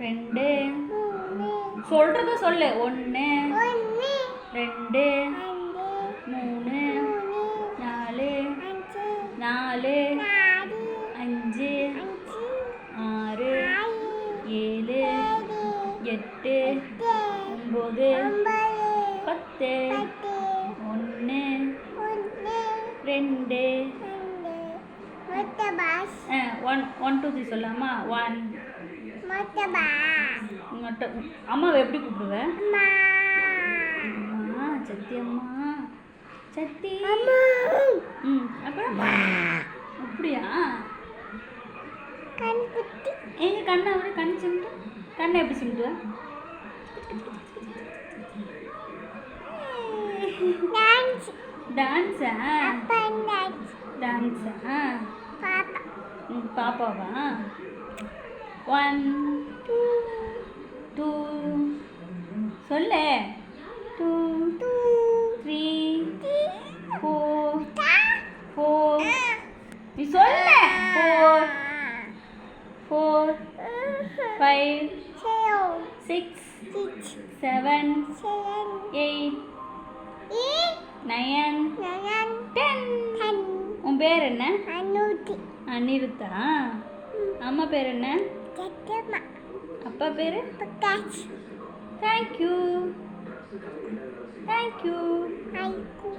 ரெண்டு. சொல்றத சொல்லு. ஒன்று ரெண்டு மூணு நாலு நாலு அஞ்சு ஆறு ஏழு எட்டு ஒம்பது ஒன்பது பத்து ஒன்று ரெண்டு. ஒன் ஒன் டூ த்ரீ சொல்லாமா ஒன் அம்மாவை எப்படி கூப்பிடுவேன் அம்மா. சத்தி அம்மா. சத்தி. ம் அப்புறம் அப்படியா? கண் குட்டி எங்க கண்ணை அப்படி கண் சிமிட்டு. கண்ணை எப்படி சிமிட்டுவேன் டான்ஸ். டான்ஸ்? டான்ஸா? பாப்பா. ம் பாப்பாவா? ஒன் டூ டூ சொல்லு. Two two three four four நீ சொல்ல. Four four five six seven eight nine ten உன் பேர் என்ன? அனிருத்தா? அம்மா பேர் என்ன? அப்பா பேர் பக்காச் தேங்க்யூ தேங்க்யூ ஐக்கு